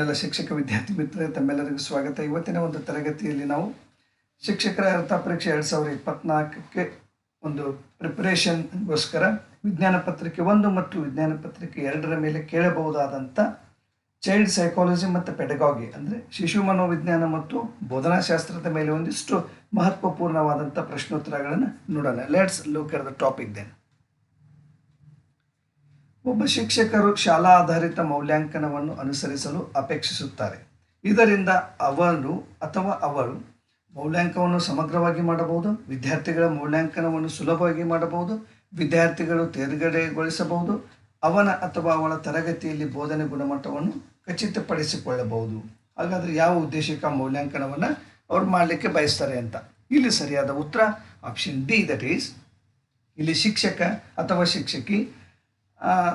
ಎಲ್ಲ ಶಿಕ್ಷಕ ವಿದ್ಯಾರ್ಥಿ ಮಿತ್ರರೇ, ತಮ್ಮೆಲ್ಲರಿಗೂ ಸ್ವಾಗತ. ಇವತ್ತಿನ ಒಂದು ತರಗತಿಯಲ್ಲಿ ನಾವು ಶಿಕ್ಷಕರ ಅರ್ಥ ಪರೀಕ್ಷೆ ಎರಡು ಸಾವಿರದ ಇಪ್ಪತ್ನಾಲ್ಕಕ್ಕೆ ಒಂದು ಪ್ರಿಪರೇಷನ್ಗೋಸ್ಕರ ವಿಜ್ಞಾನ ಪತ್ರಿಕೆ ಒಂದು ಮತ್ತು ವಿಜ್ಞಾನ ಪತ್ರಿಕೆ ಎರಡರ ಮೇಲೆ ಕೇಳಬಹುದಾದಂಥ ಚೈಲ್ಡ್ ಸೈಕಾಲಜಿ ಮತ್ತು ಪೆಡಗಾಗಿ ಅಂದರೆ ಶಿಶು ಮನೋವಿಜ್ಞಾನ ಮತ್ತು ಬೋಧನಾಶಾಸ್ತ್ರದ ಮೇಲೆ ಒಂದಿಷ್ಟು ಮಹತ್ವಪೂರ್ಣವಾದಂಥ ಪ್ರಶ್ನೋತ್ತರಗಳನ್ನು ನೋಡೋಣ. Let's look at the topic then ಒಬ್ಬ ಶಿಕ್ಷಕರು ಶಾಲಾ ಆಧಾರಿತ ಮೌಲ್ಯಾಂಕನವನ್ನು ಅನುಸರಿಸಲು ಅಪೇಕ್ಷಿಸುತ್ತಾರೆ. ಇದರಿಂದ ಅವನು ಅಥವಾ ಅವಳು ಮೌಲ್ಯಾಂಕನವನ್ನು ಸಮಗ್ರವಾಗಿ ಮಾಡಬಹುದು, ವಿದ್ಯಾರ್ಥಿಗಳ ಮೌಲ್ಯಾಂಕನವನ್ನು ಸುಲಭವಾಗಿ ಮಾಡಬಹುದು, ವಿದ್ಯಾರ್ಥಿಗಳು ತೇರ್ಗಡೆಗೊಳಿಸಬಹುದು, ಅವನ ಅಥವಾ ಅವಳ ತರಗತಿಯಲ್ಲಿ ಬೋಧನೆ ಗುಣಮಟ್ಟವನ್ನು ಖಚಿತಪಡಿಸಿಕೊಳ್ಳಬಹುದು. ಹಾಗಾದರೆ ಯಾವ ಉದ್ದೇಶಕ್ಕೆ ಮೌಲ್ಯಾಂಕನವನ್ನು ಅವ್ರು ಮಾಡಲಿಕ್ಕೆ ಬಯಸ್ತಾರೆ ಅಂತ? ಇಲ್ಲಿ ಸರಿಯಾದ ಉತ್ತರ ಆಪ್ಷನ್ ಡಿ ದಟ್ ಈಸ್ ಇಲ್ಲಿ ಶಿಕ್ಷಕ ಅಥವಾ ಶಿಕ್ಷಕಿ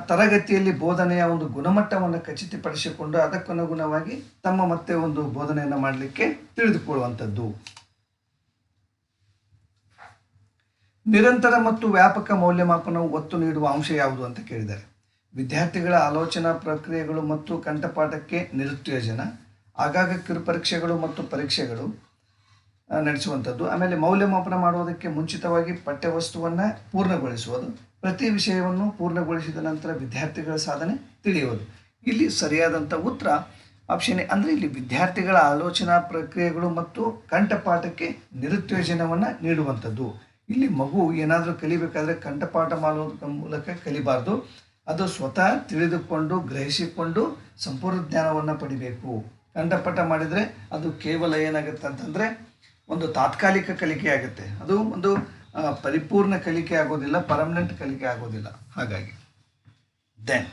ತರಗತಿಯಲ್ಲಿ ಬೋಧನೆಯ ಒಂದು ಗುಣಮಟ್ಟವನ್ನು ಖಚಿತಪಡಿಸಿಕೊಂಡು ಅದಕ್ಕನುಗುಣವಾಗಿ ತಮ್ಮ ಮತ್ತೆ ಒಂದು ಬೋಧನೆಯನ್ನು ಮಾಡಲಿಕ್ಕೆ ತಿಳಿದುಕೊಳ್ಳುವಂಥದ್ದು. ನಿರಂತರ ಮತ್ತು ವ್ಯಾಪಕ ಮೌಲ್ಯಮಾಪನವು ಒತ್ತು ನೀಡುವ ಅಂಶ ಯಾವುದು ಅಂತ ಕೇಳಿದ್ದಾರೆ. ವಿದ್ಯಾರ್ಥಿಗಳ ಆಲೋಚನಾ ಪ್ರಕ್ರಿಯೆಗಳು ಮತ್ತು ಕಂಠಪಾಠಕ್ಕೆ ನಿರುತ್ತೇಜನ, ಆಗಾಗ ಕಿರುಪರೀಕ್ಷೆಗಳು ಮತ್ತು ಪರೀಕ್ಷೆಗಳು ನಡೆಸುವಂಥದ್ದು. ಆಮೇಲೆ ಮೌಲ್ಯಮಾಪನ ಮಾಡುವುದಕ್ಕೆ ಮುಂಚಿತವಾಗಿ ಪಠ್ಯವಸ್ತುವನ್ನು ಪೂರ್ಣಗೊಳಿಸುವುದು. ಪ್ರತಿ ವಿಷಯವನ್ನು ಪೂರ್ಣಗೊಳಿಸಿದ ನಂತರ ವಿದ್ಯಾರ್ಥಿಗಳ ಸಾಧನೆ ತಿಳಿಯುವುದು. ಇಲ್ಲಿ ಸರಿಯಾದಂಥ ಉತ್ತರ ಆಪ್ಷನ್ ಎ ಅಂದರೆ ಇಲ್ಲಿ ವಿದ್ಯಾರ್ಥಿಗಳ ಆಲೋಚನಾ ಪ್ರಕ್ರಿಯೆಗಳು ಮತ್ತು ಕಂಠಪಾಠಕ್ಕೆ ನಿರುತ್ತೇಜನವನ್ನು ನೀಡುವಂಥದ್ದು. ಇಲ್ಲಿ ಮಗು ಏನಾದರೂ ಕಲಿಬೇಕಾದ್ರೆ ಕಂಠಪಾಠ ಮಾಡುವುದರ ಮೂಲಕ ಕಲಿಬಾರ್ದು. ಅದು ಸ್ವತಃ ತಿಳಿದುಕೊಂಡು, ಗ್ರಹಿಸಿಕೊಂಡು ಸಂಪೂರ್ಣ ಜ್ಞಾನವನ್ನು ಪಡಿಬೇಕು. ಕಂಠಪಾಠ ಮಾಡಿದರೆ ಅದು ಕೇವಲ ಏನಾಗುತ್ತೆ ಅಂತಂದರೆ ಒಂದು ತಾತ್ಕಾಲಿಕ ಕಲಿಕೆ ಆಗುತ್ತೆ ಅದು ಒಂದು ಪರಿಪೂರ್ಣ ಕಲಿಕೆ ಆಗೋದಿಲ್ಲ ಪರ್ಮನೆಂಟ್ ಕಲಿಕೆ ಆಗೋದಿಲ್ಲ. ಹಾಗಾಗಿ ದೆನ್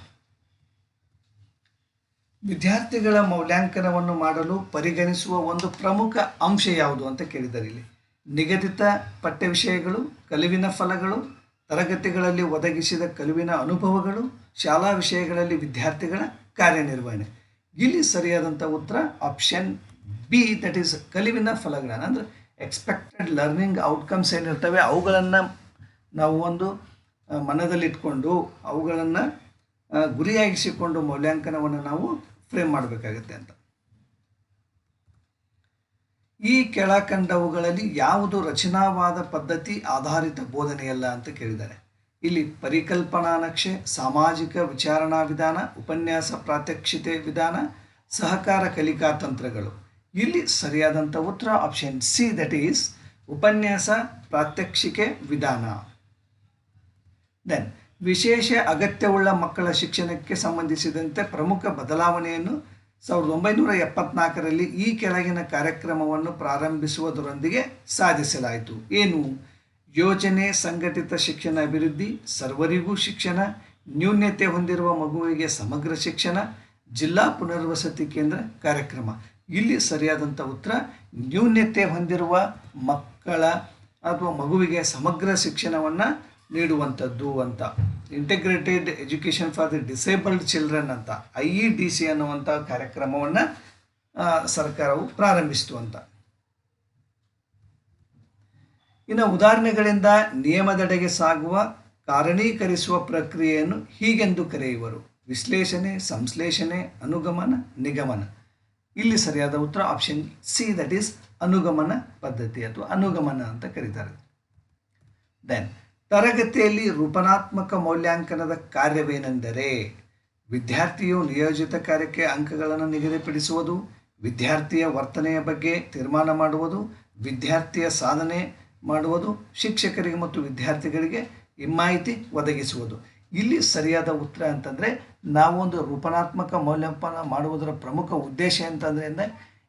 ವಿದ್ಯಾರ್ಥಿಗಳ ಮೌಲ್ಯಾಂಕನವನ್ನು ಮಾಡಲು ಪರಿಗಣಿಸುವ ಒಂದು ಪ್ರಮುಖ ಅಂಶ ಯಾವುದು ಅಂತ ಕೇಳಿದ್ದಾರೆ ಇಲ್ಲಿ. ನಿಗದಿತ ಪಠ್ಯ ವಿಷಯಗಳು ಕಲಿವಿನ ಫಲಗಳು, ತರಗತಿಗಳಲ್ಲಿ ಒದಗಿಸಿದ ಕಲುವಿನ ಅನುಭವಗಳು, ಶಾಲಾ ವಿಷಯಗಳಲ್ಲಿ ವಿದ್ಯಾರ್ಥಿಗಳ ಕಾರ್ಯನಿರ್ವಹಣೆ. ಇಲ್ಲಿ ಸರಿಯಾದಂಥ ಉತ್ತರ ಆಪ್ಷನ್ ಬಿ ದಟ್ ಈಸ್ ಕಲಿವಿನ ಫಲಗಳನ್ನು ಅಂದರೆ ಎಕ್ಸ್ಪೆಕ್ಟೆಡ್ ಲರ್ನಿಂಗ್ ಔಟ್ಕಮ್ಸ್ ಏನಿರ್ತವೆ, ಅವುಗಳನ್ನು ನಾವು ಒಂದು ಮನದಲ್ಲಿಟ್ಕೊಂಡು ಅವುಗಳನ್ನು ಗುರಿಯಾಗಿಸಿಕೊಂಡು ಮೌಲ್ಯಾಂಕನವನ್ನು ನಾವು ಫ್ರೇಮ್ ಮಾಡಬೇಕಾಗುತ್ತೆ ಅಂತ. ಈ ಕೆಳಕಂಡವುಗಳಲ್ಲಿ ಯಾವುದು ರಚನಾವಾದ ಪದ್ಧತಿ ಆಧಾರಿತ ಬೋಧನೆಯಲ್ಲ ಅಂತ ಕೇಳಿದ್ದಾರೆ. ಇಲ್ಲಿ ಪರಿಕಲ್ಪನಾ ನಕ್ಷೆ, ಸಾಮಾಜಿಕ ವಿಚಾರಣಾ ವಿಧಾನ, ಉಪನ್ಯಾಸ ಪ್ರಾತ್ಯಕ್ಷಿತೆ ವಿಧಾನ, ಸಹಕಾರ ಕಲಿಕಾ ತಂತ್ರಗಳು. ಇಲ್ಲಿ ಸರಿಯಾದಂಥ ಉತ್ತರ ಆಪ್ಷನ್ ಸಿ ದಟ್ ಈಸ್ ಉಪನ್ಯಾಸ, ಪ್ರಾತ್ಯಕ್ಷಿಕೆ, ವಿಧಾನ. ದೆನ್ ವಿಶೇಷ ಅಗತ್ಯವುಳ್ಳ ಮಕ್ಕಳ ಶಿಕ್ಷಣಕ್ಕೆ ಸಂಬಂಧಿಸಿದಂತೆ ಪ್ರಮುಖ ಬದಲಾವಣೆಯನ್ನು ಸಾವಿರದ ಒಂಬೈನೂರ ಎಪ್ಪತ್ನಾಲ್ಕರಲ್ಲಿ ಈ ಕೆಳಗಿನ ಕಾರ್ಯಕ್ರಮವನ್ನು ಪ್ರಾರಂಭಿಸುವುದರೊಂದಿಗೆ ಸಾಧಿಸಲಾಯಿತು. ಏನು? ಯೋಜನೆ, ಸಂಘಟಿತ ಶಿಕ್ಷಣ ಅಭಿವೃದ್ಧಿ, ಸರ್ವರಿಗೂ ಶಿಕ್ಷಣ ನ್ಯೂನ್ಯತೆ ಹೊಂದಿರುವ ಮಗುವಿಗೆ ಸಮಗ್ರ ಶಿಕ್ಷಣ, ಜಿಲ್ಲಾ ಪುನರ್ವಸತಿ ಕೇಂದ್ರ ಕಾರ್ಯಕ್ರಮ. ಇಲ್ಲಿ ಸರಿಯಾದಂಥ ಉತ್ತರ ನ್ಯೂನ್ಯತೆ ಹೊಂದಿರುವ ಮಕ್ಕಳ ಅಥವಾ ಮಗುವಿಗೆ ಸಮಗ್ರ ಶಿಕ್ಷಣವನ್ನು ನೀಡುವಂಥದ್ದು ಅಂತ. Integrated education for the disabled children ಅಂತ ಐ ಇ ಡಿ ಸಿ ಅನ್ನುವಂಥ ಕಾರ್ಯಕ್ರಮವನ್ನು ಸರ್ಕಾರವು ಪ್ರಾರಂಭಿಸಿತು ಅಂತ. ಇನ್ನು ಉದಾಹರಣೆಗಳಿಂದ ನಿಯಮದೆಡೆಗೆ ಸಾಗುವ, ಕಾರಣೀಕರಿಸುವ ಪ್ರಕ್ರಿಯೆಯನ್ನು ಹೀಗೆಂದು ಕರೆಯುವರು. ವಿಶ್ಲೇಷಣೆ, ಸಂಶ್ಲೇಷಣೆ, ಅನುಗಮನ, ನಿಗಮನ. ಇಲ್ಲಿ ಸರಿಯಾದ ಉತ್ತರ ಆಪ್ಷನ್ ಸಿ ದಟ್ ಈಸ್ ಅನುಗಮನ ಪದ್ಧತಿ ಅಥವಾ ಅನುಗಮನ ಅಂತ ಕರೀತಾರೆ. ದೆನ್ ತರಗತಿಯಲ್ಲಿ ರೂಪನಾತ್ಮಕ ಮೌಲ್ಯಾಂಕನದ ಕಾರ್ಯವೇನೆಂದರೆ ವಿದ್ಯಾರ್ಥಿಯು ನಿಯೋಜಿತ ಕಾರ್ಯಕ್ಕೆ ಅಂಕಗಳನ್ನು ನಿಗದಿಪಡಿಸುವುದು, ವಿದ್ಯಾರ್ಥಿಯ ವರ್ತನೆಯ ಬಗ್ಗೆ ತೀರ್ಮಾನ ಮಾಡುವುದು, ವಿದ್ಯಾರ್ಥಿಯ ಸಾಧನೆ ಮಾಡುವುದು, ಶಿಕ್ಷಕರಿಗೆ ಮತ್ತು ವಿದ್ಯಾರ್ಥಿಗಳಿಗೆ ಮಾಹಿತಿ ಒದಗಿಸುವುದು. ಇಲ್ಲಿ ಸರಿಯಾದ ಉತ್ತರ ಅಂತಂದರೆ ನಾವೊಂದು ರೂಪನಾತ್ಮಕ ಮೌಲ್ಯಮಾಪನ ಮಾಡುವುದರ ಪ್ರಮುಖ ಉದ್ದೇಶ ಅಂತಂದ್ರೆ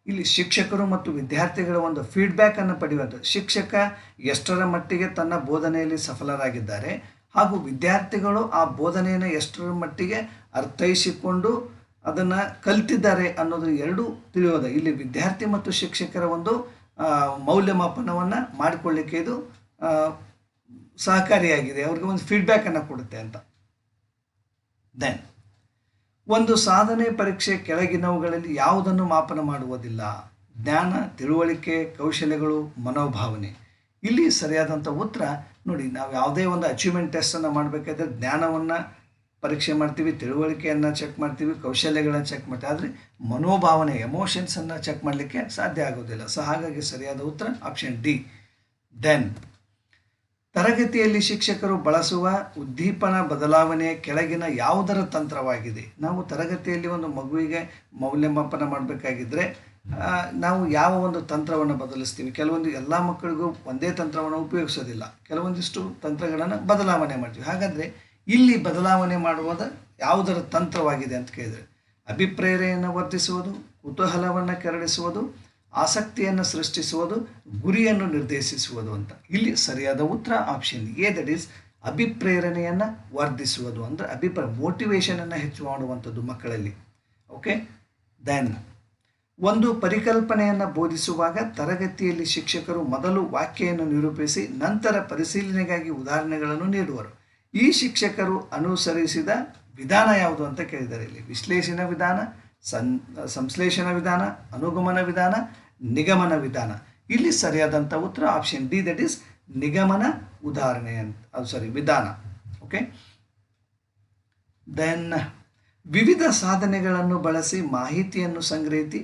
ಇಲ್ಲಿ ಶಿಕ್ಷಕರು ಮತ್ತು ವಿದ್ಯಾರ್ಥಿಗಳ ಒಂದು ಫೀಡ್ಬ್ಯಾಕನ್ನು ಪಡೆಯುವಂಥದ್ದು. ಶಿಕ್ಷಕ ಎಷ್ಟರ ಮಟ್ಟಿಗೆ ತನ್ನ ಬೋಧನೆಯಲ್ಲಿ ಸಫಲರಾಗಿದ್ದಾರೆ ಹಾಗೂ ವಿದ್ಯಾರ್ಥಿಗಳು ಆ ಬೋಧನೆಯನ್ನು ಎಷ್ಟರ ಮಟ್ಟಿಗೆ ಅರ್ಥೈಸಿಕೊಂಡು ಅದನ್ನು ಕಲ್ತಿದ್ದಾರೆ ಅನ್ನೋದು ಎರಡೂ ತಿಳಿಯೋದು. ಇಲ್ಲಿ ವಿದ್ಯಾರ್ಥಿ ಮತ್ತು ಶಿಕ್ಷಕರ ಒಂದು ಮೌಲ್ಯಮಾಪನವನ್ನು ಮಾಡಿಕೊಳ್ಳಿಕ್ಕೆ ಇದು ಸಹಕಾರಿಯಾಗಿದೆ. ಅವ್ರಿಗೆ ಒಂದು ಫೀಡ್ಬ್ಯಾಕನ್ನು ಕೊಡುತ್ತೆ ಅಂತ. ದೆನ್ ಒಂದು ಸಾಧನೆ ಪರೀಕ್ಷೆ ಕೆಳಗಿನವುಗಳಲ್ಲಿ ಯಾವುದನ್ನು ಮಾಪನ ಮಾಡುವುದಿಲ್ಲ? ಜ್ಞಾನ, ತಿಳುವಳಿಕೆ, ಕೌಶಲ್ಯಗಳು, ಮನೋಭಾವನೆ. ಇಲ್ಲಿ ಸರಿಯಾದಂಥ ಉತ್ತರ ನೋಡಿ, ನಾವು ಯಾವುದೇ ಒಂದು ಅಚೀವ್ಮೆಂಟ್ ಟೆಸ್ಟನ್ನು ಮಾಡಬೇಕಾದ್ರೆ ಜ್ಞಾನವನ್ನು ಪರೀಕ್ಷೆ ಮಾಡ್ತೀವಿ, ತಿಳುವಳಿಕೆಯನ್ನು ಚೆಕ್ ಮಾಡ್ತೀವಿ, ಕೌಶಲ್ಯಗಳನ್ನು ಚೆಕ್ ಮಾಡ್ತೀವಿ. ಆದರೆ ಮನೋಭಾವನೆ ಎಮೋಷನ್ಸನ್ನು ಚೆಕ್ ಮಾಡಲಿಕ್ಕೆ ಸಾಧ್ಯ ಆಗೋದಿಲ್ಲ. ಸೊ ಹಾಗಾಗಿ ಸರಿಯಾದ ಉತ್ತರ ಆಪ್ಷನ್ ಡಿ ದೆನ್ ತರಗತಿಯಲ್ಲಿ ಶಿಕ್ಷಕರು ಬಳಸುವ ಉದ್ದೀಪನ ಬದಲಾವಣೆ ಕೆಳಗಿನ ಯಾವುದರ ತಂತ್ರವಾಗಿದೆ? ನಾವು ತರಗತಿಯಲ್ಲಿ ಒಂದು ಮಗುವಿಗೆ ಮೌಲ್ಯಮಾಪನ ಮಾಡಬೇಕಾಗಿದ್ದರೆ ನಾವು ಯಾವ ಒಂದು ತಂತ್ರವನ್ನು ಬದಲಿಸ್ತೀವಿ? ಕೆಲವೊಂದು ಎಲ್ಲ ಮಕ್ಕಳಿಗೂ ಒಂದೇ ತಂತ್ರವನ್ನು ಉಪಯೋಗಿಸೋದಿಲ್ಲ. ಕೆಲವೊಂದಿಷ್ಟು ತಂತ್ರಗಳನ್ನು ಬದಲಾವಣೆ ಮಾಡ್ತೀವಿ. ಹಾಗಾದರೆ ಇಲ್ಲಿ ಬದಲಾವಣೆ ಮಾಡುವುದು ಯಾವುದರ ತಂತ್ರವಾಗಿದೆ ಅಂತ ಕೇಳಿದರೆ ಅಭಿಪ್ರೇರೆಯನ್ನು ವರ್ಧಿಸುವುದು, ಕುತೂಹಲವನ್ನು ಕೆರಳಿಸುವುದು ಆಸಕ್ತಿಯನ್ನು ಸೃಷ್ಟಿಸುವುದು, ಗುರಿಯನ್ನು ನಿರ್ದೇಶಿಸುವುದು ಅಂತ. ಇಲ್ಲಿ ಸರಿಯಾದ ಉತ್ತರ ಆಪ್ಷನ್ ಎ ದಟ್ ಈಸ್ ಅಭಿಪ್ರೇರಣೆಯನ್ನು ವರ್ಧಿಸುವುದು ಅಂದರೆ ಅಭಿಪ್ರಾಯ ಮೋಟಿವೇಶನನ್ನು ಹೆಚ್ಚು ಮಾಡುವಂಥದ್ದು ಮಕ್ಕಳಲ್ಲಿ. ಓಕೆ ದೆನ್ ಒಂದು ಪರಿಕಲ್ಪನೆಯನ್ನು ಬೋಧಿಸುವಾಗ ತರಗತಿಯಲ್ಲಿ ಶಿಕ್ಷಕರು ಮೊದಲು ವಾಕ್ಯವನ್ನು ನಿರೂಪಿಸಿ, ನಂತರ ಪರಿಶೀಲನೆಗಾಗಿ ಉದಾಹರಣೆಗಳನ್ನು ನೀಡುವರು. ಈ ಶಿಕ್ಷಕರು ಅನುಸರಿಸಿದ ವಿಧಾನ ಯಾವುದು ಅಂತ ಕೇಳಿದ್ದಾರೆ ಇಲ್ಲಿ ವಿಶ್ಲೇಷಣಾ ವಿಧಾನ ಸನ್ ಸಂಶ್ಲೇಷಣ ವಿಧಾನ, ಅನುಗಮನ ವಿಧಾನ ನಿಗಮನ ವಿಧಾನ. ಇಲ್ಲಿ ಸರಿಯಾದಂಥ ಉತ್ತರ ಆಪ್ಷನ್ ಡಿ ದಟ್ ಈಸ್ ನಿಗಮನ ಉದಾಹರಣೆ ಅಂತ ಸಾರಿ ವಿಧಾನ. ಓಕೆ ದೆನ್ ವಿವಿಧ ಸಾಧನೆಗಳನ್ನು ಬಳಸಿ ಮಾಹಿತಿಯನ್ನು ಸಂಗ್ರಹಿಸಿ,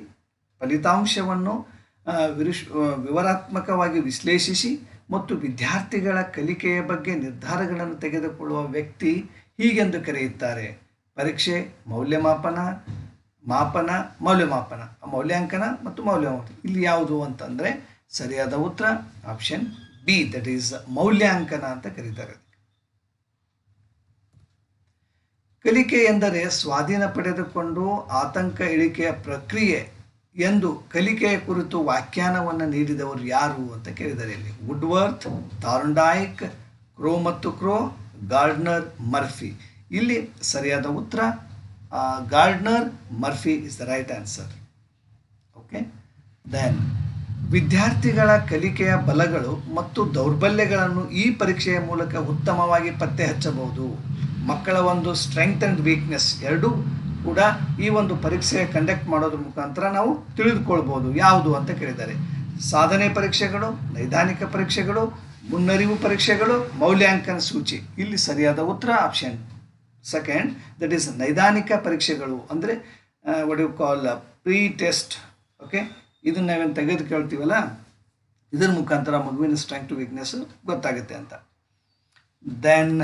ಫಲಿತಾಂಶವನ್ನು ವಿರುಷ್ ವಿವರಾತ್ಮಕವಾಗಿ ವಿಶ್ಲೇಷಿಸಿ ಮತ್ತು ವಿದ್ಯಾರ್ಥಿಗಳ ಕಲಿಕೆಯ ಬಗ್ಗೆ ನಿರ್ಧಾರಗಳನ್ನು ತೆಗೆದುಕೊಳ್ಳುವ ವ್ಯಕ್ತಿ ಹೀಗೆಂದು ಕರೆಯುತ್ತಾರೆ. ಪರೀಕ್ಷೆ, ಮೌಲ್ಯಮಾಪನ ಮಾಪನ, ಮೌಲ್ಯಮಾಪನ, ಮೌಲ್ಯಾಂಕನ ಮತ್ತು ಮೌಲ್ಯಮಾಪನ. ಇಲ್ಲಿ ಯಾವುದು ಅಂತಂದರೆ ಸರಿಯಾದ ಉತ್ತರ ಆಪ್ಷನ್ ಬಿ ದಟ್ ಈಸ್ ಮೌಲ್ಯಾಂಕನ ಅಂತ ಕರೀತಾರೆ. ಕಲಿಕೆ ಎಂದರೆ ಸ್ವಾಧೀನ ಪಡೆದುಕೊಂಡು ಆತಂಕ ಇಳಿಕೆಯ ಪ್ರಕ್ರಿಯೆ ಎಂದು ಕಲಿಕೆಯ ಕುರಿತು ವ್ಯಾಖ್ಯಾನವನ್ನು ನೀಡಿದವರು ಯಾರು ಅಂತ ಕೇಳಿದ್ದಾರೆ ಇಲ್ಲಿ ವುಡ್ವರ್ತ್, ತಾರುಂಡಾಯಿಕ್, ಕ್ರೋ ಮತ್ತು ಕ್ರೋ, ಗಾರ್ಡ್ನರ್, ಮರ್ಫಿ. ಇಲ್ಲಿ ಸರಿಯಾದ ಉತ್ತರ Gardner Murphy is the right answer. Okay Then, ವಿದ್ಯಾರ್ಥಿಗಳ ಕಲಿಕೆಯ ಬಲಗಳು ಮತ್ತು ದೌರ್ಬಲ್ಯಗಳನ್ನು ಈ ಪರೀಕ್ಷೆಯ ಮೂಲಕ ಉತ್ತಮವಾಗಿ ಪತ್ತೆ ಹಚ್ಚಬಹುದು. ಮಕ್ಕಳ ಒಂದು ಸ್ಟ್ರೆಂಗ್ತ್ ಆ್ಯಂಡ್ ವೀಕ್ನೆಸ್ ಎರಡೂ ಕೂಡ ಈ ಒಂದು ಪರೀಕ್ಷೆ ಕಂಡಕ್ಟ್ ಮಾಡೋದ್ರ ಮುಖಾಂತರ ನಾವು ತಿಳಿದುಕೊಳ್ಬೋದು ಯಾವುದು ಅಂತ ಕೇಳಿದ್ದಾರೆ ಸಾಧನೆ ಪರೀಕ್ಷೆಗಳು, ನೈದಾನಿಕ ಪರೀಕ್ಷೆಗಳು, ಮುನ್ನರಿವು ಪರೀಕ್ಷೆಗಳು, ಮೌಲ್ಯಾಂಕನ ಸೂಚಿ. ಇಲ್ಲಿ ಸರಿಯಾದ ಉತ್ತರ ಆಪ್ಷನ್ ಸೆಕೆಂಡ್ ದಟ್ ಈಸ್ ನೈದಾನಿಕ ಪರೀಕ್ಷೆಗಳು, ಅಂದರೆ what you call pre test okay ಇದನ್ನು ನಾವೇನು ತೆಗೆದು ಕೇಳ್ತೀವಲ್ಲ, ಇದರ ಮುಖಾಂತರ ಮಗುವಿನ ಸ್ಟ್ರೆಂಗ್ ಟು ವೀಕ್ನೆಸ್ ಗೊತ್ತಾಗುತ್ತೆ ಅಂತ. ದೆನ್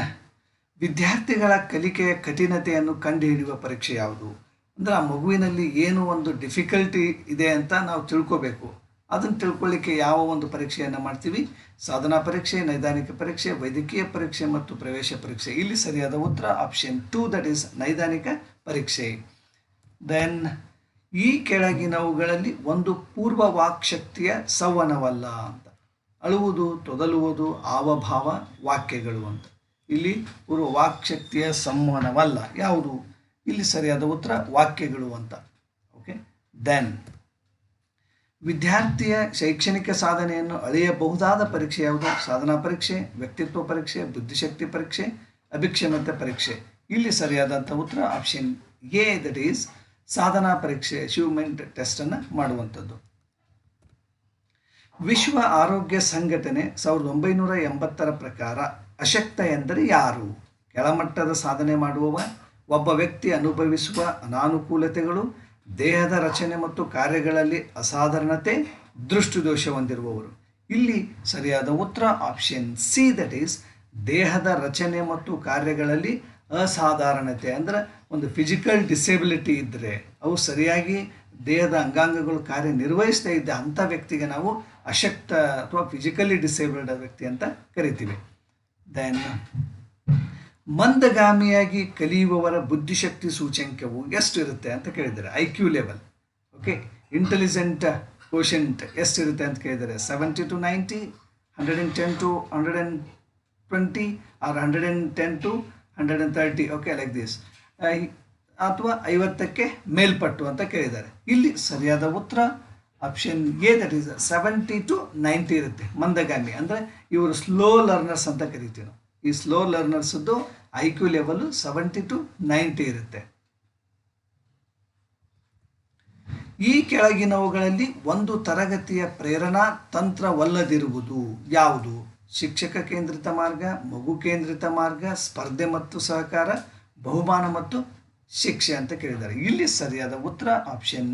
ವಿದ್ಯಾರ್ಥಿಗಳ ಕಲಿಕೆಯ ಕಠಿಣತೆಯನ್ನು ಕಂಡುಹಿಡಿಯುವ ಪರೀಕ್ಷೆ ಯಾವುದು? ಅಂದರೆ ಆ ಮಗುವಿನಲ್ಲಿ ಏನು ಒಂದು ಡಿಫಿಕಲ್ಟಿ ಇದೆ ಅಂತ ನಾವು ತಿಳ್ಕೋಬೇಕು. ಅದನ್ನು ತಿಳ್ಕೊಳ್ಳಿಕ್ಕೆ ಯಾವ ಒಂದು ಪರೀಕ್ಷೆಯನ್ನು ಮಾಡ್ತೀವಿ? ಸಾಧನಾ ಪರೀಕ್ಷೆ, ನೈದಾನಿಕ ಪರೀಕ್ಷೆ, ವೈದ್ಯಕೀಯ ಪರೀಕ್ಷೆ ಮತ್ತು ಪ್ರವೇಶ ಪರೀಕ್ಷೆ. ಇಲ್ಲಿ ಸರಿಯಾದ ಉತ್ತರ ಆಪ್ಷನ್ ಟೂ ದಟ್ ಈಸ್ ನೈದಾನಿಕ ಪರೀಕ್ಷೆ. ದೆನ್ ಈ ಕೆಳಗಿನವುಗಳಲ್ಲಿ ಒಂದು ಪೂರ್ವ ವಾಕ್ಶಕ್ತಿಯ ಸಂವನವಲ್ಲ ಅಂತ. ಅಳುವುದು, ತೊದಲುವುದು ಆವಭಾವ ವಾಕ್ಯಗಳು ಅಂತ. ಇಲ್ಲಿ ಪೂರ್ವ ವಾಕ್ಶಕ್ತಿಯ ಸಂವನವಲ್ಲ. ಯಾವುದು? ಇಲ್ಲಿ ಸರಿಯಾದ ಉತ್ತರ ವಾಕ್ಯಗಳು ಅಂತ. ಓಕೆ ದೆನ್ ವಿದ್ಯಾರ್ಥಿಯ ಶೈಕ್ಷಣಿಕ ಸಾಧನೆಯನ್ನು ಅಳೆಯಬಹುದಾದ ಪರೀಕ್ಷೆ ಯಾವುದು? ಸಾಧನಾ ಪರೀಕ್ಷೆ, ವ್ಯಕ್ತಿತ್ವ ಪರೀಕ್ಷೆ, ಬುದ್ಧಿಶಕ್ತಿ ಪರೀಕ್ಷೆ ಅಭಿಕ್ಷಮತೆ ಪರೀಕ್ಷೆ. ಇಲ್ಲಿ ಸರಿಯಾದಂಥ ಉತ್ತರ ಆಪ್ಷನ್ ಎ ದಟ್ ಈಸ್ ಸಾಧನಾ ಪರೀಕ್ಷೆ ಅಚೀವ್ಮೆಂಟ್ ಟೆಸ್ಟನ್ನು ಮಾಡುವಂಥದ್ದು. ವಿಶ್ವ ಆರೋಗ್ಯ ಸಂಘಟನೆ ಸಾವಿರದ ಒಂಬೈನೂರ ಎಂಬತ್ತರ ಪ್ರಕಾರ ಅಶಕ್ತ ಎಂದರೆ ಯಾರು? ಕೆಳಮಟ್ಟದ ಸಾಧನೆ ಮಾಡುವವ, ಒಬ್ಬ ವ್ಯಕ್ತಿ ಅನುಭವಿಸುವ ಅನಾನುಕೂಲತೆಗಳು ದೇಹದ ರಚನೆ ಮತ್ತು ಕಾರ್ಯಗಳಲ್ಲಿ ಅಸಾಧಾರಣತೆ ದೃಷ್ಟಿದೋಷ ಹೊಂದಿರುವವರು ಇಲ್ಲಿ ಸರಿಯಾದ ಉತ್ತರ ಆಪ್ಷನ್ ಸಿ ದಟ್ ಈಸ್ ದೇಹದ ರಚನೆ ಮತ್ತು ಕಾರ್ಯಗಳಲ್ಲಿ ಅಸಾಧಾರಣತೆ ಅಂದರೆ ಒಂದು ಫಿಸಿಕಲ್ ಡಿಸೇಬಿಲಿಟಿ ಇದ್ದರೆ ಅವು ಸರಿಯಾಗಿ ದೇಹದ ಅಂಗಾಂಗಗಳು ಕಾರ್ಯನಿರ್ವಹಿಸ್ತಾ ಇದ್ದ ಅಂಥ ವ್ಯಕ್ತಿಗೆ ನಾವು ಅಶಕ್ತ ಅಥವಾ ಫಿಸಿಕಲಿ ಡಿಸೇಬಲ್ಡ್ ವ್ಯಕ್ತಿ ಅಂತ ಕರಿತೀವಿ. ದೆನ್ ಮಂದಗಾಮಿಯಾಗಿ ಕಲಿಯುವವರ ಬುದ್ಧಿಶಕ್ತಿ ಸೂಚ್ಯಂಕವು ಎಷ್ಟು ಇರುತ್ತೆ ಅಂತ ಕೇಳಿದ್ದಾರೆ. I Q level. Okay intelligent quotient ಎಷ್ಟಿರುತ್ತೆ ಅಂತ ಕೇಳಿದ್ದಾರೆ. Seventy to ninety hundred and ten to hundred and twenty or hundred and ten to hundred and thirty okay like this ಅಥವಾ ಐವತ್ತಕ್ಕೆ ಮೇಲ್ಪಟ್ಟು ಅಂತ ಕೇಳಿದ್ದಾರೆ. ಇಲ್ಲಿ ಸರಿಯಾದ ಉತ್ತರ option A that is seventy to ninety ಇರುತ್ತೆ. ಮಂದಗಾಮಿ. ಅಂದರೆ ಇವರು ಸ್ಲೋ ಲರ್ನರ್ಸ್ ಅಂತ ಕರಿತೀವಿ ನಾವು. ಈ slow ಲರ್ನರ್ಸದ್ದು I Q level seventy to ninety ಇರುತ್ತೆ. ಈ ಕೆಳಗಿನವುಗಳಲ್ಲಿ ಒಂದು ತರಗತಿಯ ಪ್ರೇರಣಾ ತಂತ್ರವಲ್ಲದಿರುವುದು ಯಾವುದು? ಶಿಕ್ಷಕ ಕೇಂದ್ರಿತ ಮಾರ್ಗ, ಮಗು ಕೇಂದ್ರಿತ ಮಾರ್ಗ, ಸ್ಪರ್ಧೆ ಮತ್ತು ಸಹಕಾರ, ಬಹುಮಾನ ಮತ್ತು ಶಿಕ್ಷೆ ಅಂತ ಕೇಳಿದ್ದಾರೆ. ಇಲ್ಲಿ ಸರಿಯಾದ ಉತ್ತರ ಆಪ್ಷನ್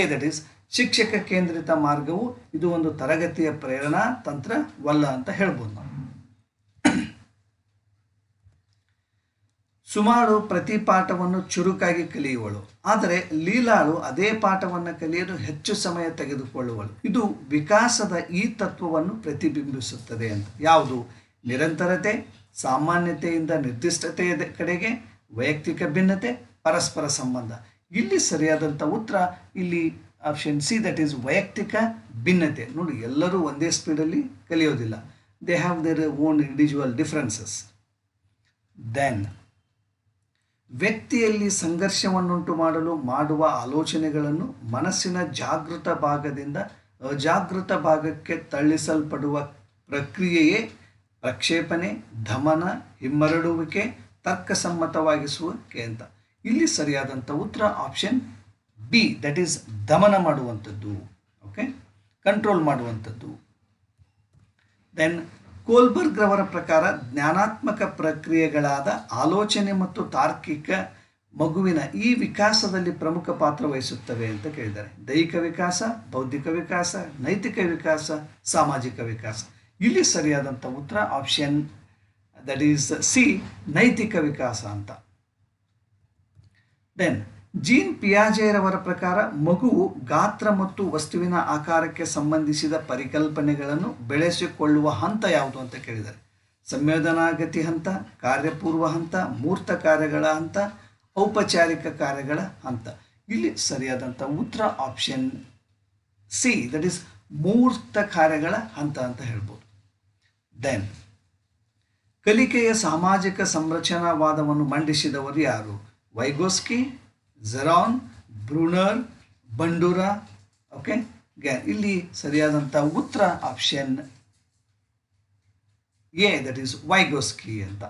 ಎ ದಟ್ ಈಸ್ ಶಿಕ್ಷಕ ಕೇಂದ್ರಿತ ಮಾರ್ಗವು ಇದು ಒಂದು ತರಗತಿಯ ಪ್ರೇರಣಾ ತಂತ್ರವಲ್ಲ ಅಂತ ಹೇಳ್ಬೋದು ನಾವು. ಸುಮಾರು ಪ್ರತಿ ಪಾಠವನ್ನು ಚುರುಕಾಗಿ ಕಲಿಯುವಳು. ಆದರೆ ಲೀಲಾಳು ಅದೇ ಪಾಠವನ್ನು ಕಲಿಯಲು ಹೆಚ್ಚು ಸಮಯ ತೆಗೆದುಕೊಳ್ಳುವಳು. ಇದು ವಿಕಾಸದ ಈ ತತ್ವವನ್ನು ಪ್ರತಿಬಿಂಬಿಸುತ್ತದೆ ಅಂತ. ಯಾವುದು? ನಿರಂತರತೆ, ಸಾಮಾನ್ಯತೆಯಿಂದ ನಿರ್ದಿಷ್ಟತೆಯ ಕಡೆಗೆ, ವೈಯಕ್ತಿಕ ಭಿನ್ನತೆ, ಪರಸ್ಪರ ಸಂಬಂಧ. ಇಲ್ಲಿ ಸರಿಯಾದಂಥ ಉತ್ತರ, ಇಲ್ಲಿ ಆಪ್ಷನ್ ಸಿ ದಟ್ ಈಸ್ ವೈಯಕ್ತಿಕ ಭಿನ್ನತೆ. ನೋಡಿ, ಎಲ್ಲರೂ ಒಂದೇ ಸ್ಪೀಡಲ್ಲಿ ಕಲಿಯೋದಿಲ್ಲ. They have their own individual differences then ವ್ಯಕ್ತಿಯಲ್ಲಿ ಸಂಘರ್ಷವನ್ನುಂಟು ಮಾಡಲು ಮಾಡುವ ಆಲೋಚನೆಗಳನ್ನು ಮನಸ್ಸಿನ ಜಾಗೃತ ಭಾಗದಿಂದ ಅಜಾಗೃತ ಭಾಗಕ್ಕೆ ತಳ್ಳಿಸಲ್ಪಡುವ ಪ್ರಕ್ರಿಯೆಯೇ ಪ್ರಕ್ಷೇಪಣೆ, ದಮನ, ಹಿಮ್ಮರಡುವಿಕೆ, ತರ್ಕಸಮ್ಮತವಾಗಿಸುವಿಕೆ ಅಂತ. ಇಲ್ಲಿ ಸರಿಯಾದಂಥ ಉತ್ತರ ಆಪ್ಷನ್ ಬಿ ದಟ್ ಈಸ್ ದಮನ ಮಾಡುವಂಥದ್ದು. ಓಕೆ ಕಂಟ್ರೋಲ್ ಮಾಡುವಂಥದ್ದು. ದೆನ್ ಕೋಲ್ಬರ್ಗ್ ಅವರ ಪ್ರಕಾರ ಜ್ಞಾನಾತ್ಮಕ ಪ್ರಕ್ರಿಯೆಗಳಾದ ಆಲೋಚನೆ ಮತ್ತು ತಾರ್ಕಿಕ ಮಗುವಿನ ಈ ವಿಕಾಸದಲ್ಲಿ ಪ್ರಮುಖ ಪಾತ್ರ ವಹಿಸುತ್ತವೆ ಅಂತ ಕೇಳಿದ್ದಾರೆ. ದೈಹಿಕ ವಿಕಾಸ, ಬೌದ್ಧಿಕ ವಿಕಾಸ, ನೈತಿಕ ವಿಕಾಸ, ಸಾಮಾಜಿಕ ವಿಕಾಸ. ಇಲ್ಲಿ ಸರಿಯಾದಂಥ ಉತ್ತರ ಆಪ್ಷನ್ ದಟ್ ಈಸ್ ಸಿ ನೈತಿಕ ವಿಕಾಸ ಅಂತ. ದೆನ್ ಜೀನ್ ಪಿಯಾಜೆರವರ ಪ್ರಕಾರ ಮಗುವು ಗಾತ್ರ ಮತ್ತು ವಸ್ತುವಿನ ಆಕಾರಕ್ಕೆ ಸಂಬಂಧಿಸಿದ ಪರಿಕಲ್ಪನೆಗಳನ್ನು ಬೆಳೆಸಿಕೊಳ್ಳುವ ಹಂತ ಯಾವುದು ಅಂತ ಕೇಳಿದ್ದಾರೆ. ಸಂವೇದನಾಗತಿ ಹಂತ, ಕಾರ್ಯಪೂರ್ವ ಹಂತ, ಮೂರ್ತ ಕಾರ್ಯಗಳ ಹಂತ, ಔಪಚಾರಿಕ ಕಾರ್ಯಗಳ ಹಂತ. ಇಲ್ಲಿ ಸರಿಯಾದಂಥ ಉತ್ತರ ಆಪ್ಷನ್ ಸಿ ದಟ್ ಈಸ್ ಮೂರ್ತ ಕಾರ್ಯಗಳ ಹಂತ ಅಂತ ಹೇಳ್ಬೋದು. ದೆನ್ ಕಲಿಕೆಯ ಸಾಮಾಜಿಕ ಸಂರಚನಾವಾದವನ್ನು ಮಂಡಿಸಿದವರು ಯಾರು? Vygotsky Jerome Bruner Bandura okay ಇಲ್ಲಿ ಸರಿಯಾದಂಥ ಉತ್ತರ option A that is Vygotsky ಅಂತ.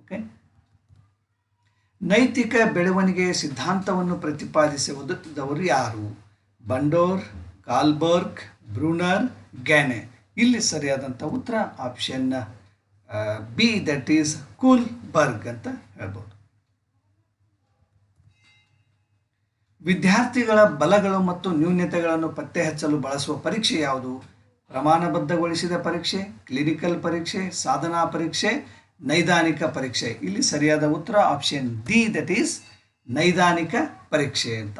ಓಕೆ ನೈತಿಕ ಬೆಳವಣಿಗೆಯ ಸಿದ್ಧಾಂತವನ್ನು ಪ್ರತಿಪಾದಿಸುವುದವರು ಯಾರು? ಬಂಡೋರ್ ಕಾಲ್ಬರ್ಗ್ ಬ್ರೂನರ್ ಗ್ಯಾನೆ ಇಲ್ಲಿ ಸರಿಯಾದಂಥ ಉತ್ತರ option B that is Kohlberg ಅಂತ ಹೇಳ್ಬೋದು. ವಿದ್ಯಾರ್ಥಿಗಳ ಬಲಗಳು ಮತ್ತು ನ್ಯೂನ್ಯತೆಗಳನ್ನು ಪತ್ತೆ ಹಚ್ಚಲು ಬಳಸುವ ಪರೀಕ್ಷೆ ಯಾವುದು? ಪ್ರಮಾಣಬದ್ಧಗೊಳಿಸಿದ ಪರೀಕ್ಷೆ, ಕ್ಲಿನಿಕಲ್ ಪರೀಕ್ಷೆ, ಸಾಧನಾ ಪರೀಕ್ಷೆ, ನೈದಾನಿಕ ಪರೀಕ್ಷೆ. ಇಲ್ಲಿ ಸರಿಯಾದ ಉತ್ತರ ಆಪ್ಷನ್ ಡಿ ದಟ್ ಈಸ್ ನೈದಾನಿಕ ಪರೀಕ್ಷೆ ಅಂತ.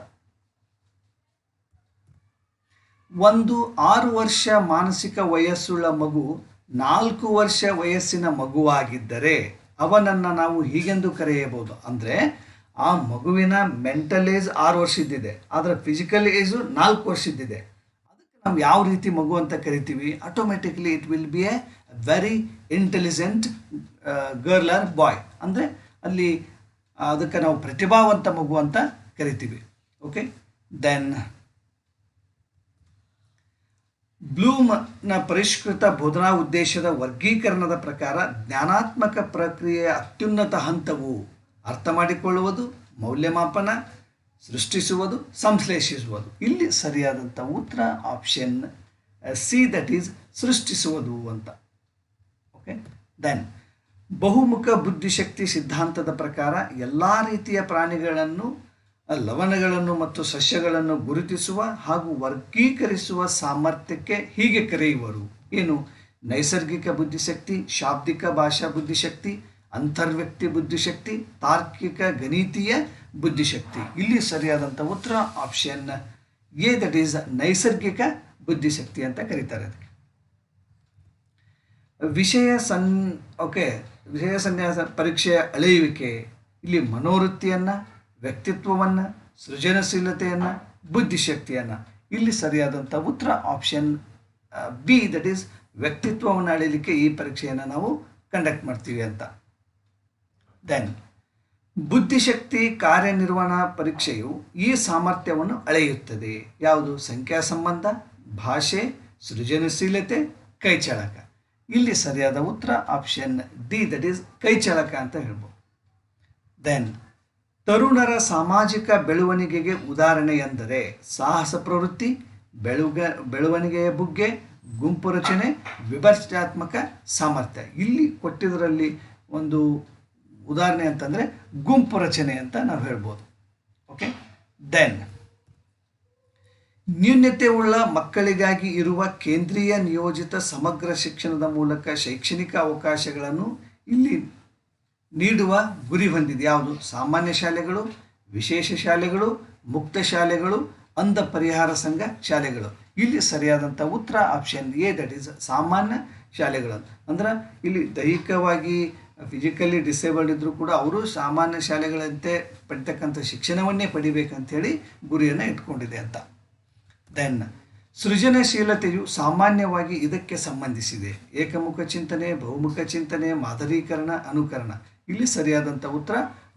ಒಂದು ಆರು ವರ್ಷ ಮಾನಸಿಕ ವಯಸ್ಸುಳ್ಳ ಮಗು ನಾಲ್ಕು ವರ್ಷ ವಯಸ್ಸಿನ ಮಗುವಾಗಿದ್ದರೆ ಅವನನ್ನು ನಾವು ಹೀಗೆಂದು ಕರೆಯಬಹುದು. ಅಂದರೆ ಆ ಮಗುವಿನ ಮೆಂಟಲ್ ಏಜ್ ಆರು ವರ್ಷದ್ದಿದೆ ಆದರೆ ಫಿಸಿಕಲ್ ಏಜು ನಾಲ್ಕು ವರ್ಷದ್ದಿದೆ ಅದಕ್ಕೆ ನಾವು ಯಾವ ರೀತಿ ಮಗು ಅಂತ ಕರಿತೀವಿ? Automatically it will be a very intelligent girl or boy ಅಂದರೆ ಅಲ್ಲಿ ಅದಕ್ಕೆ ನಾವು ಪ್ರತಿಭಾವಂತ ಮಗು ಅಂತ ಕರಿತೀವಿ. ಓಕೆ ದೆನ್ ಬ್ಲೂಮ್ನ ಪರಿಷ್ಕೃತ ಬೋಧನಾ ಉದ್ದೇಶದ ವರ್ಗೀಕರಣದ ಪ್ರಕಾರ ಜ್ಞಾನಾತ್ಮಕ ಪ್ರಕ್ರಿಯೆಯ ಅತ್ಯುನ್ನತ ಹಂತವು ಅರ್ಥ ಮಾಡಿಕೊಳ್ಳುವುದು, ಮೌಲ್ಯಮಾಪನ, ಸೃಷ್ಟಿಸುವುದು, ಸಂಶ್ಲೇಷಿಸುವುದು. ಇಲ್ಲಿ ಸರಿಯಾದಂಥ ಉತ್ತರ ಆಪ್ಷನ್ ಸಿ ದಟ್ ಈಸ್ ಸೃಷ್ಟಿಸುವುದು ಅಂತ. ಓಕೆ ದೆನ್ ಬಹುಮುಖ ಬುದ್ಧಿಶಕ್ತಿ ಸಿದ್ಧಾಂತದ ಪ್ರಕಾರ ಎಲ್ಲ ರೀತಿಯ ಪ್ರಾಣಿಗಳನ್ನು, ಲವಣಗಳನ್ನು ಮತ್ತು ಸಸ್ಯಗಳನ್ನು ಗುರುತಿಸುವ ಹಾಗೂ ವರ್ಗೀಕರಿಸುವ ಸಾಮರ್ಥ್ಯಕ್ಕೆ ಹೀಗೆ ಕರೆಯುವರು. ಏನು? ನೈಸರ್ಗಿಕ ಬುದ್ಧಿಶಕ್ತಿ, ಶಾಬ್ದಿಕ ಭಾಷಾ ಬುದ್ಧಿಶಕ್ತಿ ಅಂತರ್ವ್ಯಕ್ತಿ ಬುದ್ಧಿಶಕ್ತಿ, ತಾರ್ಕಿಕ ಗಣಿತೀಯ ಬುದ್ಧಿಶಕ್ತಿ. ಇಲ್ಲಿ ಸರಿಯಾದಂಥ ಉತ್ತರ ಆಪ್ಷನ್ ಎ ದಟ್ ಈಸ್ ನೈಸರ್ಗಿಕ ಬುದ್ಧಿಶಕ್ತಿ ಅಂತ ಕರೀತಾರೆ ಅದಕ್ಕೆ. ವಿಷಯ ಸನ್ ಓಕೆ ವಿಷಯ ಸನ್ಯಾಸ ಪರೀಕ್ಷೆಯ ಅಳೆಯುವಿಕೆ. ಇಲ್ಲಿ ಮನೋವೃತ್ತಿಯನ್ನು, ವ್ಯಕ್ತಿತ್ವವನ್ನು, ಸೃಜನಶೀಲತೆಯನ್ನು, ಬುದ್ಧಿಶಕ್ತಿಯನ್ನು. ಇಲ್ಲಿ ಸರಿಯಾದಂಥ ಉತ್ತರ ಆಪ್ಷನ್ ಬಿ ದಟ್ ಈಸ್ ವ್ಯಕ್ತಿತ್ವವನ್ನು ಅಳೆಯಲಿಕ್ಕೆ ಈ ಪರೀಕ್ಷೆಯನ್ನು ನಾವು ಕಂಡಕ್ಟ್ ಮಾಡ್ತೀವಿ ಅಂತ. ದೆನ್ ಬುದ್ಧಿಶಕ್ತಿ ಕಾರ್ಯನಿರ್ವಹಣಾ ಪರೀಕ್ಷೆಯು ಈ ಸಾಮರ್ಥ್ಯವನ್ನು ಅಳೆಯುತ್ತದೆ. ಯಾವುದು? ಸಂಖ್ಯಾ ಸಂಬಂಧ, ಭಾಷೆ, ಸೃಜನಶೀಲತೆ, ಕೈಚಳಕ. ಇಲ್ಲಿ ಸರಿಯಾದ ಉತ್ತರ ಆಪ್ಷನ್ ಡಿ ದಟ್ ಈಸ್ ಕೈಚಳಕ ಅಂತ ಹೇಳ್ಬೋದು. ದೆನ್ ತರುಣರ ಸಾಮಾಜಿಕ ಬೆಳವಣಿಗೆಗೆ ಉದಾಹರಣೆ ಎಂದರೆ ಸಾಹಸ ಪ್ರವೃತ್ತಿ, ಬೆಳುಗ, ಬೆಳವಣಿಗೆಯ ಬುಗ್ಗೆ, ಗುಂಪು ರಚನೆ, ವಿಮರ್ಶಾತ್ಮಕ ಸಾಮರ್ಥ್ಯ. ಇಲ್ಲಿ ಕೊಟ್ಟಿದ್ದರಲ್ಲಿ ಒಂದು ಉದಾಹರಣೆ ಅಂತಂದರೆ ಗುಂಪು ರಚನೆ ಅಂತ ನಾವು ಹೇಳ್ಬೋದು. ಓಕೆ ದೆನ್ ನ್ಯೂನ್ಯತೆ ಉಳ್ಳ ಮಕ್ಕಳಿಗಾಗಿ ಇರುವ ಕೇಂದ್ರೀಯ ನಿಯೋಜಿತ ಸಮಗ್ರ ಶಿಕ್ಷಣದ ಮೂಲಕ ಶೈಕ್ಷಣಿಕ ಅವಕಾಶಗಳನ್ನು ಇಲ್ಲಿ ನೀಡುವ ಗುರಿ ಹೊಂದಿದೆ. ಯಾವುದು? ಸಾಮಾನ್ಯ ಶಾಲೆಗಳು, ವಿಶೇಷ ಶಾಲೆಗಳು, ಮುಕ್ತ ಶಾಲೆಗಳು, ಅಂಧ ಪರಿಹಾರ ಸಂಘ ಶಾಲೆಗಳು. ಇಲ್ಲಿ ಸರಿಯಾದಂಥ ಉತ್ತರ ಆಪ್ಷನ್ ಎ ದಟ್ ಈಸ್ ಸಾಮಾನ್ಯ ಶಾಲೆಗಳು. ಅಂದ್ರೆ ಇಲ್ಲಿ ದೈಹಿಕವಾಗಿ ಫಿಸಿಕಲಿ ಡಿಸೇಬಲ್ಡ್ ಇದ್ದರೂ ಕೂಡ ಅವರು ಸಾಮಾನ್ಯ ಶಾಲೆಗಳಂತೆ ಪಡಿತಕ್ಕಂಥ ಶಿಕ್ಷಣವನ್ನೇ ಪಡಿಬೇಕಂಥೇಳಿ ಗುರಿಯನ್ನು ಇಟ್ಕೊಂಡಿದೆ ಅಂತ. ದೆನ್ ಸೃಜನಶೀಲತೆಯು ಸಾಮಾನ್ಯವಾಗಿ ಇದಕ್ಕೆ ಸಂಬಂಧಿಸಿದೆ. ಏಕಮುಖ ಚಿಂತನೆ, ಬಹುಮುಖ ಚಿಂತನೆ, ಮಾದರೀಕರಣ, ಅನುಕರಣ. ಇಲ್ಲಿ ಸರಿಯಾದಂಥ ಉತ್ತರ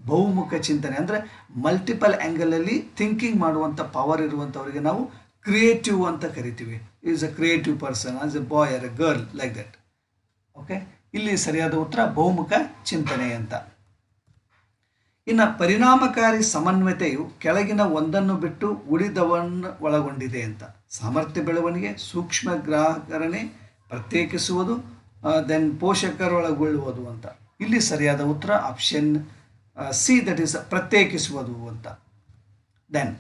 ಬಹುಮುಖ ಚಿಂತನೆ. ಅಂದರೆ ಮಲ್ಟಿಪಲ್ ಆ್ಯಂಗಲಲ್ಲಿ ಥಿಂಕಿಂಗ್ ಮಾಡುವಂಥ ಪವರ್ ಇರುವಂಥವರಿಗೆ ನಾವು ಕ್ರಿಯೇಟಿವ್ ಅಂತ ಕರಿತೀವಿ. Is a creative person as a boy or a girl like that okay ಇಲ್ಲಿ ಸರಿಯಾದ ಉತ್ತರ ಬಹುಮುಖ ಚಿಂತನೆ ಅಂತ. ಇನ್ನು ಪರಿಣಾಮಕಾರಿ ಸಮನ್ವಯತೆಯು ಕೆಳಗಿನ ಒಂದನ್ನು ಬಿಟ್ಟು ಉಳಿದವನ್ನು ಒಳಗೊಂಡಿದೆ ಅಂತ. ಸಾಮರ್ಥ್ಯ ಬೆಳವಣಿಗೆ, ಸೂಕ್ಷ್ಮ ಗ್ರಾಹಕರನ್ನೇ ಪ್ರತ್ಯೇಕಿಸುವುದು ದೆನ್ ಪೋಷಕರೊಳಗೊಳ್ಳುವುದು ಅಂತ. ಇಲ್ಲಿ ಸರಿಯಾದ ಉತ್ತರ ಆಪ್ಷನ್ ಸಿ ದಟ್ ಈಸ್ ಪ್ರತ್ಯೇಕಿಸುವುದು ಅಂತ. ದೆನ್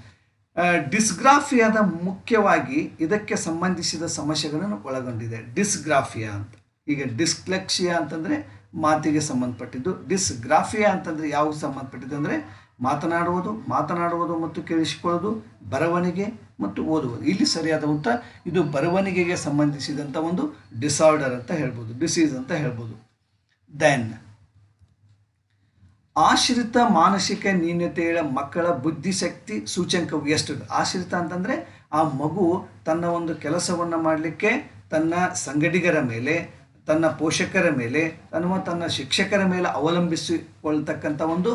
ಡಿಸ್ಗ್ರಾಫಿಯಾದ ಮುಖ್ಯವಾಗಿ ಇದಕ್ಕೆ ಸಂಬಂಧಿಸಿದ ಸಮಸ್ಯೆಗಳನ್ನು ಒಳಗೊಂಡಿದೆ. ಡಿಸ್ಗ್ರಾಫಿಯಾ ಅಂತ. ಈಗ ಡಿಸ್ಕ್ಲೆಕ್ಷಿಯಾ ಅಂತಂದರೆ ಮಾತಿಗೆ ಸಂಬಂಧಪಟ್ಟಿದ್ದು, ಡಿಸ್ಗ್ರಾಫಿಯಾ ಅಂತಂದರೆ ಯಾವ ಸಂಬಂಧಪಟ್ಟಿದ್ದು ಅಂದರೆ ಮಾತನಾಡುವುದು ಮಾತನಾಡುವುದು ಮತ್ತು ಕೇಳಿಸಿಕೊಳ್ಳೋದು ಬರವಣಿಗೆ ಮತ್ತು ಓದುವುದು. ಇಲ್ಲಿ ಸರಿಯಾದ ಉತ್ತರ, ಇದು ಬರವಣಿಗೆಗೆ ಸಂಬಂಧಿಸಿದಂಥ ಒಂದು ಡಿಸಾರ್ಡರ್ ಅಂತ ಹೇಳ್ಬೋದು ಡಿಸೀಸ್ ಅಂತ ಹೇಳ್ಬೋದು. ದೆನ್ ಆಶ್ರಿತ ಮಾನಸಿಕ ನ್ಯೂನ್ಯತೆಯ ಮಕ್ಕಳ ಬುದ್ಧಿಶಕ್ತಿ ಸೂಚ್ಯಂಕವು ಎಷ್ಟು? ಆಶ್ರಿತ ಅಂತಂದರೆ ಆ ಮಗು ತನ್ನ ಒಂದು ಕೆಲಸವನ್ನು ಮಾಡಲಿಕ್ಕೆ ತನ್ನ ಸಂಗಡಿಗರ ಮೇಲೆ ತನ್ನ ಪೋಷಕರ ಮೇಲೆ ಅಥವಾ ತನ್ನ ಶಿಕ್ಷಕರ ಮೇಲೆ ಅವಲಂಬಿಸಿಕೊಳ್ತಕ್ಕಂಥ ಒಂದು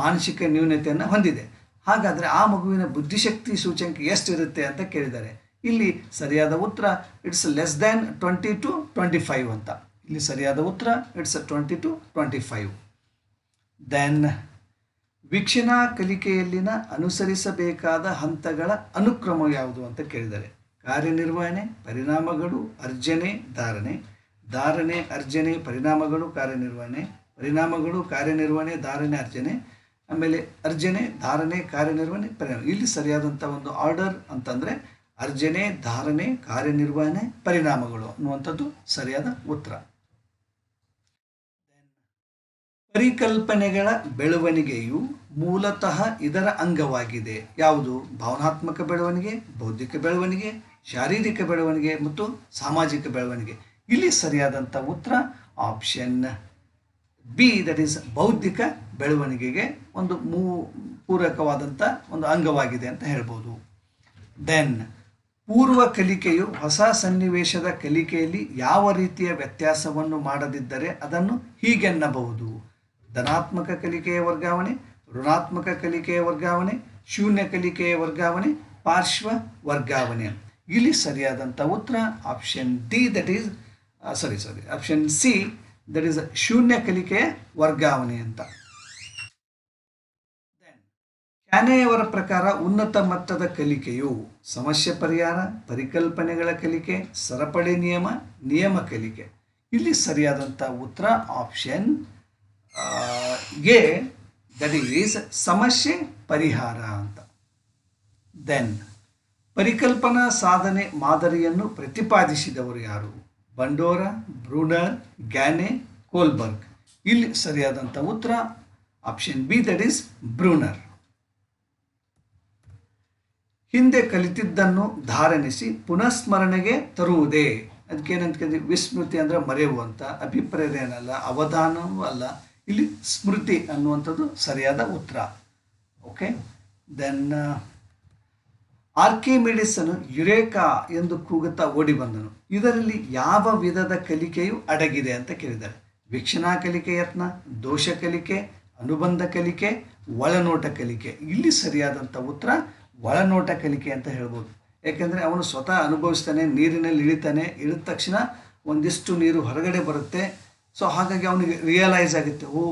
ಮಾನಸಿಕ ನ್ಯೂನತೆಯನ್ನು ಹೊಂದಿದೆ. ಹಾಗಾದರೆ ಆ ಮಗುವಿನ ಬುದ್ಧಿಶಕ್ತಿ ಸೂಚ್ಯಂಕ ಎಷ್ಟಿರುತ್ತೆ ಅಂತ ಕೇಳಿದ್ದಾರೆ. ಇಲ್ಲಿ ಸರಿಯಾದ ಉತ್ತರ it's less than twenty to twenty five ಅಂತ. ಇಲ್ಲಿ ಸರಿಯಾದ ಉತ್ತರ it's twenty to twenty five then ವೀಕ್ಷಣಾ ಕಲಿಕೆಯಲ್ಲಿನ ಅನುಸರಿಸಬೇಕಾದ ಹಂತಗಳ ಅನುಕ್ರಮ ಯಾವುದು ಅಂತ ಕೇಳಿದ್ದಾರೆ. ಕಾರ್ಯನಿರ್ವಹಣೆ, ಪರಿಣಾಮಗಳು, ಅರ್ಜನೆ, ಧಾರಣೆ. ಧಾರಣೆ, ಅರ್ಜನೆ, ಪರಿಣಾಮಗಳು, ಕಾರ್ಯನಿರ್ವಹಣೆ ಪರಿಣಾಮಗಳು, ಕಾರ್ಯನಿರ್ವಹಣೆ, ಧಾರಣೆ, ಅರ್ಜನೆ, ಆಮೇಲೆ ಅರ್ಜನೆ, ಧಾರಣೆ, ಕಾರ್ಯನಿರ್ವಹಣೆ, ಪರಿಣಾಮ. ಇಲ್ಲಿ ಸರಿಯಾದಂಥ ಒಂದು ಆರ್ಡರ್ ಅಂತಂದರೆ ಅರ್ಜನೆ, ಧಾರಣೆ, ಕಾರ್ಯನಿರ್ವಹಣೆ, ಪರಿಣಾಮಗಳು ಅನ್ನುವಂಥದ್ದು ಸರಿಯಾದ ಉತ್ತರ. ಪರಿಕಲ್ಪನೆಗಳ ಬೆಳವಣಿಗೆಯು ಮೂಲತಃ ಇದರ ಅಂಗವಾಗಿದೆ. ಯಾವುದು? ಭಾವನಾತ್ಮಕ ಬೆಳವಣಿಗೆ, ಬೌದ್ಧಿಕ ಬೆಳವಣಿಗೆ, ಶಾರೀರಿಕ ಬೆಳವಣಿಗೆ ಮತ್ತು ಸಾಮಾಜಿಕ ಬೆಳವಣಿಗೆ. ಇಲ್ಲಿ ಸರಿಯಾದಂಥ ಉತ್ತರ ಆಪ್ಷನ್ ಬಿ ದಟ್ ಈಸ್ ಬೌದ್ಧಿಕ ಬೆಳವಣಿಗೆಗೆ ಒಂದು ಮೂ ಪೂರಕವಾದಂಥ ಒಂದು ಅಂಗವಾಗಿದೆ ಅಂತ ಹೇಳ್ಬೋದು. ದೆನ್ ಪೂರ್ವ ಕಲಿಕೆಯು ಹೊಸ ಸನ್ನಿವೇಶದ ಕಲಿಕೆಯಲ್ಲಿ ಯಾವ ರೀತಿಯ ವ್ಯತ್ಯಾಸವನ್ನು ಮಾಡದಿದ್ದರೆ ಅದನ್ನು ಹೀಗೆನ್ನಬಹುದು ಧನಾತ್ಮಕ ಕಲಿಕೆಯ ವರ್ಗಾವಣೆ, ಋಣಾತ್ಮಕ ಕಲಿಕೆಯ ವರ್ಗಾವಣೆ, ಶೂನ್ಯ ಕಲಿಕೆಯ ವರ್ಗಾವಣೆ, ಪಾರ್ಶ್ವ ವರ್ಗಾವಣೆ. ಇಲ್ಲಿ ಸರಿಯಾದಂಥ ಉತ್ತರ option D that is sorry sorry. Option C that is ಶೂನ್ಯ ಕಲಿಕೆ ವರ್ಗಾವಣೆ ಅಂತ. ಕ್ಯಾನೆಯವರ ಪ್ರಕಾರ ಉನ್ನತ ಮಟ್ಟದ ಕಲಿಕೆಯು ಸಮಸ್ಯೆ ಪರಿಹಾರ, ಪರಿಕಲ್ಪನೆಗಳ ಕಲಿಕೆ, ಸರಪಳಿ ನಿಯಮ ನಿಯಮ ಕಲಿಕೆ. ಇಲ್ಲಿ ಸರಿಯಾದಂಥ ಉತ್ತರ ಆಪ್ಷನ್ ಎ ದಟ್ ಈಸ್ ಸಮಸ್ಯೆ ಪರಿಹಾರ ಅಂತ. ದೆನ್ ಪರಿಕಲ್ಪನಾ ಸಾಧನೆ ಮಾದರಿಯನ್ನು ಪ್ರತಿಪಾದಿಸಿದವರು ಯಾರು? Bandura, Bruner, Gagne, Kohlberg. ಇಲ್ಲಿ ಸರಿಯಾದಂಥ ಉತ್ತರ option B that is Bruner. ಹಿಂದೆ ಕಲಿತಿದ್ದನ್ನು ಧಾರಣಿಸಿ ಪುನಃಸ್ಮರಣೆಗೆ ತರುವುದೇ. ಅದಕ್ಕೇನಂತ ಕೇಳಿದ್ವಿ ವಿಸ್ಮೃತಿ ಅಂದರೆ ಮರೆಯುವಂಥ ಅಭಿಪ್ರಾಯ ಏನಲ್ಲ ಅವಧಾನವೂ ಅಲ್ಲ. ಇಲ್ಲಿ ಸ್ಮೃತಿ ಅನ್ನುವಂಥದ್ದು ಸರಿಯಾದ ಉತ್ತರ. ಓಕೆ ದೆನ್ ಆರ್ಕಿಮಿಡಿಸನು ಯುರೇಕಾ ಎಂದು ಕೂಗುತ್ತಾ ಓಡಿ ಬಂದನು. ಇದರಲ್ಲಿ ಯಾವ ವಿಧದ ಕಲಿಕೆಯು ಅಡಗಿದೆ ಅಂತ ಕೇಳಿದ್ದಾರೆ. ವೀಕ್ಷಣಾ ಕಲಿಕೆ ಯತ್ನ, ದೋಷ ಕಲಿಕೆ, ಅನುಬಂಧ ಕಲಿಕೆ, ಒಳನೋಟ ಕಲಿಕೆ. ಇಲ್ಲಿ ಸರಿಯಾದಂಥ ಉತ್ತರ ಒಳನೋಟ ಕಲಿಕೆ ಅಂತ ಹೇಳ್ಬೋದು. ಯಾಕೆಂದರೆ ಅವನು ಸ್ವತಃ ಅನುಭವಿಸ್ತಾನೆ, ನೀರಿನಲ್ಲಿ ಇಳಿತಾನೆ, ಇಳಿದ ತಕ್ಷಣ ಒಂದಿಷ್ಟು ನೀರು ಹೊರಗಡೆ ಬರುತ್ತೆ. ಸೊ ಹಾಗಾಗಿ ಅವನಿಗೆ ರಿಯಲೈಸ್ ಆಗುತ್ತೆ, ಓ,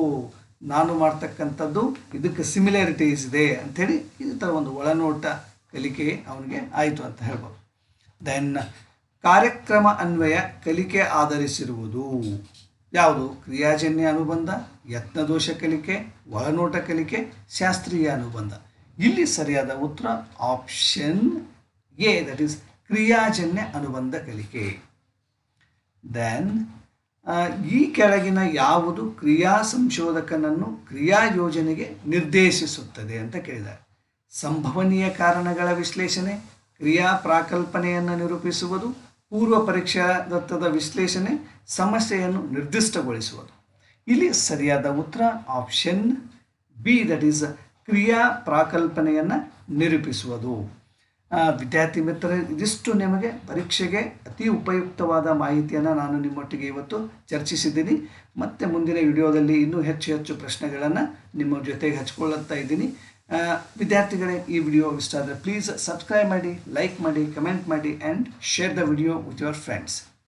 ನಾನು ಮಾಡ್ತಕ್ಕಂಥದ್ದು ಇದಕ್ಕೆ ಸಿಮಿಲಾರಿಟೀಸ್ ಇದೆ ಅಂಥೇಳಿ ಈ ಥರ ಒಂದು ಒಳನೋಟ ಕಲಿಕೆ ಅವನಿಗೆ ಆಯಿತು ಅಂತ ಹೇಳ್ಬೋದು. ದೆನ್ ಕಾರ್ಯಕ್ರಮ ಅನ್ವಯ ಕಲಿಕೆ ಆಧರಿಸಿರುವುದು. ಯಾವುದು? ಕ್ರಿಯಾಜನ್ಯ ಅನುಬಂಧ, ಯತ್ನದೋಷ ಕಲಿಕೆ, ಒಳನೋಟ ಕಲಿಕೆ, ಶಾಸ್ತ್ರೀಯ ಅನುಬಂಧ. ಇಲ್ಲಿ ಸರಿಯಾದ ಉತ್ತರ ಆಪ್ಷನ್ ಎ ದಟ್ ಈಸ್ ಕ್ರಿಯಾಜನ್ಯ ಅನುಬಂಧ ಕಲಿಕೆ. ದೆನ್ ಈ ಕೆಳಗಿನ ಯಾವುದು ಕ್ರಿಯಾ ಸಂಶೋಧಕನನ್ನು ಕ್ರಿಯಾ ಯೋಜನೆಗೆ ನಿರ್ದೇಶಿಸುತ್ತದೆ ಅಂತ ಕೇಳಿದ್ದಾರೆ. ಸಂಭವನೀಯ ಕಾರಣಗಳ ವಿಶ್ಲೇಷಣೆ ಕ್ರಿಯಾ ಪ್ರಾಕಲ್ಪನೆಯನ್ನು ನಿರೂಪಿಸುವುದು, ಪೂರ್ವ ಪರೀಕ್ಷಾ ದತ್ತದ ವಿಶ್ಲೇಷಣೆ, ಸಮಸ್ಯೆಯನ್ನು ನಿರ್ದಿಷ್ಟಗೊಳಿಸುವುದು. ಇಲ್ಲಿ ಸರಿಯಾದ ಉತ್ತರ ಆಪ್ಷನ್ ಬಿ ದಟ್ ಈಸ್ ಕ್ರಿಯಾ ಪ್ರಾಕಲ್ಪನೆಯನ್ನು ನಿರೂಪಿಸುವುದು ವಿದ್ಯಾರ್ಥಿ ಮಿತ್ರ ಇದಿಷ್ಟು ನಿಮಗೆ ಪರೀಕ್ಷೆಗೆ ಅತಿ ಉಪಯುಕ್ತವಾದ ಮಾಹಿತಿಯನ್ನು ನಾನು ನಿಮ್ಮೊಟ್ಟಿಗೆ ಇವತ್ತು ಚರ್ಚಿಸಿದ್ದೀನಿ. ಮತ್ತೆ ಮುಂದಿನ ವಿಡಿಯೋದಲ್ಲಿ ಇನ್ನೂ ಹೆಚ್ಚು ಹೆಚ್ಚು ಪ್ರಶ್ನೆಗಳನ್ನು ನಿಮ್ಮ ಜೊತೆಗೆ ಹಚ್ಕೊಳ್ಳುತ್ತಾ ಇದ್ದೀನಿ. ವಿದ್ಯಾರ್ಥಿಗಳೇ ಈ ವಿಡಿಯೋ ಇಷ್ಟ ಆದರೆ ಪ್ಲೀಸ್ ಸಬ್ಸ್ಕ್ರೈಬ್ ಮಾಡಿ ಲೈಕ್ ಮಾಡಿ ಕಮೆಂಟ್ ಮಾಡಿ and share the video with your friends